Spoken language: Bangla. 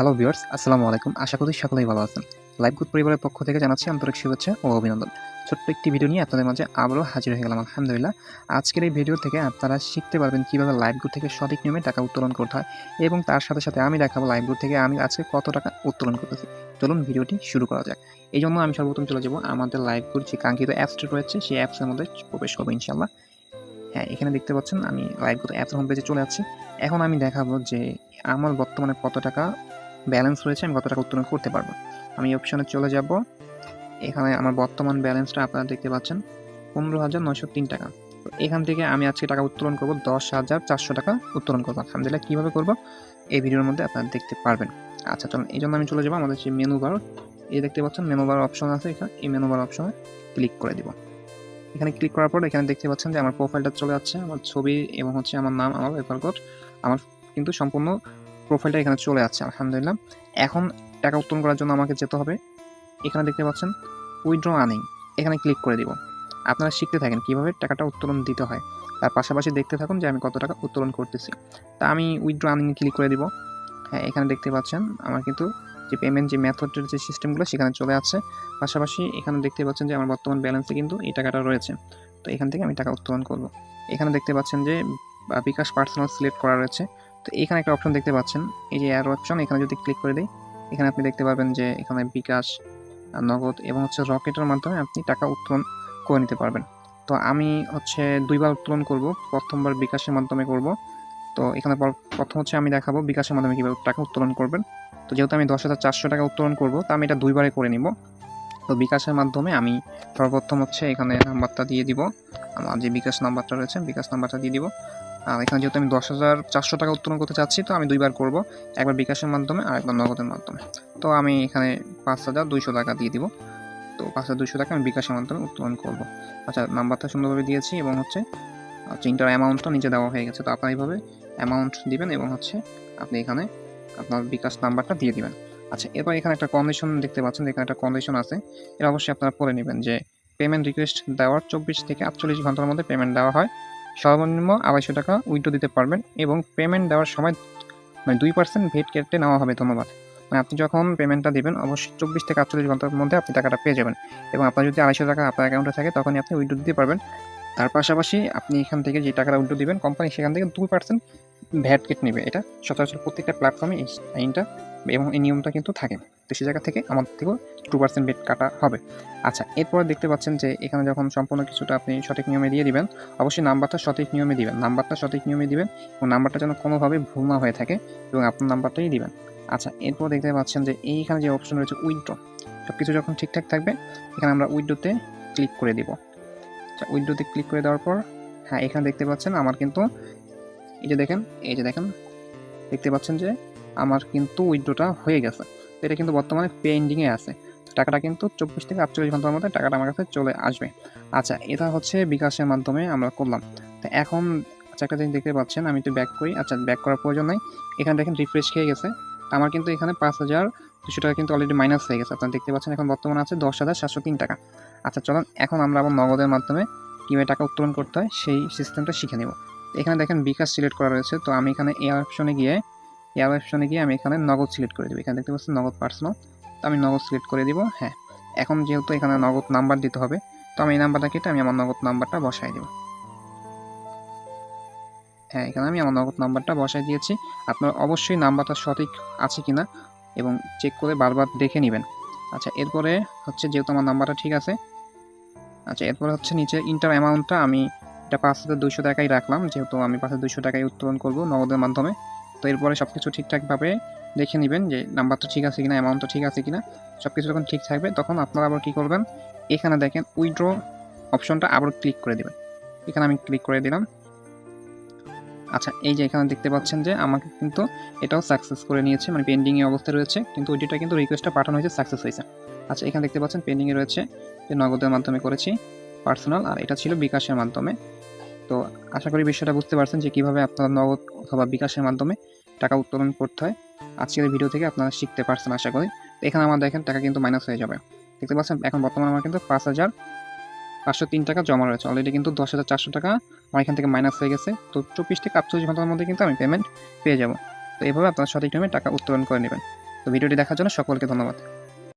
হ্যালো ভিউয়ার্স আসসালামু আলাইকুম। আশা করি সকলেই ভালো আছেন। লাইভ গুড পরিবারের পক্ষ থেকে জানাচ্ছি আন্তরিক শুভেচ্ছা ও অভিনন্দন। ছোট্ট একটি ভিডিও নিয়ে আপনাদের মাঝে আবারও হাজির হয়ে গেলাম, আলহামদুলিল্লাহ। আজকের এই ভিডিও থেকে আপনারা শিখতে পারবেন কীভাবে লাইভ গুড থেকে সঠিক নিয়মে টাকা উত্তোলন করতে হয় এবং তার সাথে সাথে আমি দেখাবো লাইভ গুড থেকে আমি আজকে কত টাকা উত্তোলন করতেছি। চলুন ভিডিওটি শুরু করা যাক। এই জন্য আমি সর্বপ্রথম চলে যাব আমাদের লাইভ গুড যে কাঙ্ক্ষিত অ্যাপসটি রয়েছে, সেই অ্যাপসের মধ্যে প্রবেশ করব ইনশাল্লাহ হ্যাঁ এখানে দেখতে পাচ্ছেন আমি লাইভ গুড অ্যাপস হোম পেজে চলে যাচ্ছি। এখন আমি দেখাবো যে আমার বর্তমানে কত টাকা ব্যালেন্স রয়েছে, আমি কত টাকা উত্তোলন করতে পারব? আমি অপশনে চলে যাব। এখানে আমার বর্তমান ব্যালেন্সটা আপনারা দেখতে পাচ্ছেন, পনেরো হাজার নয়শো তিন টাকা। তো এখান থেকে আমি আজকে টাকা উত্তোলন করব, দশ হাজার চারশো টাকা উত্তোলন করব। আলহামদুলিল্লাহ, কীভাবে করব? এই ভিডিওর মধ্যে আপনারা দেখতে পারবেন। আচ্ছা চলুন এই জন্য আমি চলে যাব আমাদের যে মেনু বার এই দেখতে পাচ্ছেন মেনু বার অপশন আছে এখানে। এই মেনু বার অপশনে ক্লিক করে দিব। এখানে ক্লিক করার পর এখানে দেখতে পাচ্ছেন যে আমার প্রোফাইলটা চলে যাচ্ছে, আমার ছবি এবং হচ্ছে আমার নাম, আমার রেফার কোড আমার কিন্তু সম্পূর্ণ প্রোফাইলটা এখানে চলে যাচ্ছে আলহামদুলিল্লাহ। এখন টাকা উত্তোলন করার জন্য আমাকে যেতে হবে। এখানে দেখতে পাচ্ছেন উইথড্র আর্নিং এখানে ক্লিক করে দিব। আপনারা শিখতে থাকেন কীভাবে টাকাটা উত্তোলন দিতে হয়। তার পাশাপাশি দেখতে থাকুন যে আমি কত টাকা উত্তোলন করতেছি। তা আমি উইথড্র আর্নিংয়ে ক্লিক করে দিব। হ্যাঁ এখানে দেখতে পাচ্ছেন, আমার কিন্তু যে পেমেন্ট যে মেথডের যে সিস্টেমগুলো সেখানে চলে আসছে। পাশাপাশি এখানে দেখতে পাচ্ছেন যে আমার বর্তমান ব্যালেন্সে কিন্তু এই টাকাটা রয়েছে। তো এখান থেকে আমি টাকা উত্তোলন করব। এখানে দেখতে পাচ্ছেন যে বিকাশ পার্সোনাল সিলেক্ট করা রয়েছে। তো এখানে একটা অপশন দেখতে পাচ্ছেন। এই যে অ্যারো অপশন এখানে যদি ক্লিক করে দিই, এখানে আপনি দেখতে পারবেন যে এখানে বিকাশ নগদ এবং হচ্ছে রকেটের মাধ্যমে আপনি টাকা উত্তোলন করে নিতে পারবেন। তো আমি হচ্ছে দুইবার উত্তোলন করব, প্রথমবার বিকাশের মাধ্যমে করব। তো এখানে পর- প্রথম হচ্ছে আমি দেখাবো বিকাশের মাধ্যমে কীভাবে টাকা উত্তোলন করবেন। তো যেহেতু আমি দশ হাজার চারশো টাকা উত্তোলন করব, তো আমি এটা দুইবারে করে নিব। তো বিকাশের মাধ্যমে আমি সর্বপ্রথম হচ্ছে এখানে নাম্বারটা দিয়ে দিব। আমার যে বিকাশ নাম্বারটা রয়েছে, বিকাশ নাম্বারটা দিয়ে দিব। আর এখানে যেহেতু আমি দশ হাজার চারশো টাকা উত্তোলন করতে চাচ্ছি, তো আমি দুইবার করব, একবার বিকাশের মাধ্যমে আর একবার নগদের মাধ্যমে। তো আমি এখানে পাঁচ হাজার দুইশো টাকা দিয়ে দিব। তো পাঁচ হাজার দুইশো টাকা আমি বিকাশের মাধ্যমে উত্তোলন করব। আচ্ছা নাম্বারটা সুন্দরভাবে দিয়েছি এবং হচ্ছে চিন্তার অ্যামাউন্টটা নিচে দেওয়া হয়ে গেছে। তো আপনার এইভাবে অ্যামাউন্ট দিবেন এবং হচ্ছে, আপনি এখানে আপনার বিকাশ নাম্বারটা দিয়ে দিবেন। আচ্ছা এরপর এখানে একটা কন্ডিশন দেখতে পাচ্ছেন, এখানে একটা কন্ডিশন আছে। এটা অবশ্যই আপনারা পড়ে নেবেন যে পেমেন্ট রিকোয়েস্ট দেওয়ার চব্বিশ থেকে আটচল্লিশ ঘণ্টার মধ্যে পেমেন্ট দেওয়া হয়। সর্বনিম্ন আড়াইশো টাকা উইথড্র দিতে পারবেন এবং পেমেন্ট দেওয়ার সময় মানে দুই পার্সেন্ট ভেট কেটে নেওয়া হবে ধন্যবাদ। মানে আপনি যখন পেমেন্টটা দিবেন, অবশ্যই চব্বিশ থেকে আটচল্লিশ ঘণ্টার মধ্যে আপনি টাকাটা পেয়ে যাবেন এবং আপনার যদি আড়াইশো টাকা আপনার অ্যাকাউন্টে থাকে, তখনই আপনি উইথড্র দিতে পারবেন। তার পাশাপাশি আপনি এখান থেকে যে টাকাটা উইথড্র দিবেন কোম্পানি সেখান থেকে দুই পার্সেন্ট ভ্যাট কেটে নেবে। এটা সচরাচর প্রত্যেকটা প্ল্যাটফর্মে এই আইনটা এবং এই নিয়মটা কিন্তু থাকে। তো সেই জায়গা থেকে আমার থেকেও টু পার্সেন্ট বেট কাটা হবে। আচ্ছা এরপর দেখতে পাচ্ছেন যে এখানে যখন সম্পূর্ণ কিছুটা আপনি সঠিক নিয়মে দিয়ে দিবেন, অবশ্যই নাম্বারটা সঠিক নিয়মে দিবেন। নাম্বারটা সঠিক নিয়মে দিবেন এবং নাম্বারটা যেন কোনোভাবে ভুল না হয়ে থাকে এবং আপনার নাম্বারটাই দিবেন। আচ্ছা এরপর দেখতে পাচ্ছেন যে এইখানে যে অপশন রয়েছে উইড্রো সব কিছু যখন ঠিকঠাক থাকবে, এখানে আমরা উইথড্রোতে ক্লিক করে দিব। আচ্ছা উইথড্রোতে ক্লিক করে দেওয়ার পর হ্যাঁ এখানে দেখতে পাচ্ছেন আমার কিন্তু, এই যে দেখেন, এই যে দেখেন, দেখতে পাচ্ছেন যে আমার কিন্তু উইথড্রোটা হয়ে গেছে। এটা কিন্তু বর্তমানে পেন্ডিংয়ে আছে। টাকাটা কিন্তু চব্বিশ থেকে আটচল্লিশ ঘণ্টার মধ্যে টাকাটা আমার কাছে চলে আসবে। আচ্ছা এটা হচ্ছে বিকাশের মাধ্যমে আমরা করলাম। তো এখন আচ্ছা একটা জিনিস দেখতে পাচ্ছেন, আমি একটু ব্যাক করি। আচ্ছা ব্যাক করার প্রয়োজন নাই। এখানে দেখেন রিফ্রেশ খেয়ে গেছে। আমার কিন্তু এখানে পাঁচ হাজার দুশো টাকা কিন্তু অলরেডি মাইনাস হয়ে গেছে। আপনারা দেখতে পাচ্ছেন, এখন বর্তমানে আছে দশ হাজার সাতশো তিন টাকা। আচ্ছা চলুন, এখন আমরা আবার নগদের মাধ্যমে কীভাবে টাকা উত্তোলন করতে হয়, সেই সিস্টেমটা শিখে নেব। এখানে দেখেন বিকাশ সিলেক্ট করা রয়েছে। তো আমি এখানে এই অপশনে গিয়ে এই অপশনে গিয়ে আমি এখানে নগদ সিলেক্ট করে দেবো। এখানে দেখতে পাচ্ছি নগদ পার্সোনাল তো আমি নগদ সিলেক্ট করে দিব হ্যাঁ। এখন যেহেতু এখানে নগদ নাম্বার দিতে হবে, তো আমি এই নাম্বারটা কেটে আমি আমার নগদ নাম্বারটা বসাই দেব। হ্যাঁ এখানে আমি আমার নগদ নাম্বারটা বসাই দিয়েছি। আপনার অবশ্যই নাম্বারটা সঠিক আছে কিনা এবং চেক করে বারবার দেখে নেবেন। আচ্ছা এরপরে হচ্ছে যেহেতু আমার নাম্বারটা ঠিক আছে আচ্ছা এরপরে হচ্ছে নিচে ইন্টার অ্যামাউন্টটা আমি এটা পাঁচ হাজার দুইশো টাকাই রাখলাম। যেহেতু আমি পাঁচ হাজার দুইশো টাকায় উত্তোলন করব নগদের মাধ্যমে তো এরপরে সব কিছু ঠিকঠাকভাবে দেখে নেবেন যে নাম্বার তো ঠিক আছে কিনা তো ঠিক আছে কিনা সব কিছু যখন ঠিক থাকবে তখন আপনারা আবার কী করবেন, এখানে দেখেন উইড্র অপশনটা আবার ক্লিক করে দেবেন। এখানে আমি ক্লিক করে দিলাম। আচ্ছা এই যে এখানে দেখতে পাচ্ছেন যে আমাকে কিন্তু এটাও সাকসেস করে নিয়েছে মানে পেন্ডিংয়ে অবস্থায় রয়েছে, কিন্তু ওইটা কিন্তু রিকোয়েস্টটা পাঠানো হয়েছে সাকসেস হয়েছে। আচ্ছা এখানে দেখতে পাচ্ছেন পেন্ডিংয়ে রয়েছে যে নগদের মাধ্যমে করেছি পার্সোনাল আর এটা ছিল বিকাশের মাধ্যমে। তো আশা করি বিষয়টা বুঝতে পারছেন যে কীভাবে আপনারা নগদ অথবা বিকাশের মাধ্যমে টাকা উত্তোলন করতে হয়। আজকের ভিডিও থেকে আপনারা শিখতে পারছেন আশা করি। তো এখানে আমার দেখেন টাকা কিন্তু মাইনাস হয়ে যাবে। দেখতে পাচ্ছেন, এখন বর্তমানে আমার কিন্তু পাঁচ হাজার পাঁচশো তিন টাকা জমা রয়েছে। অলরেডি কিন্তু দশ হাজার চারশো টাকা আমার এখান থেকে মাইনাস হয়ে গেছে। তো চব্বিশ থেকে আটচল্লিশ ঘণ্টার মধ্যে কিন্তু আমি পেমেন্ট পেয়ে যাব। তো এভাবে আপনারা সঠিক টাইমে টাকা উত্তোলন করে নেবেন। তো ভিডিওটি দেখার জন্য সকলকে ধন্যবাদ।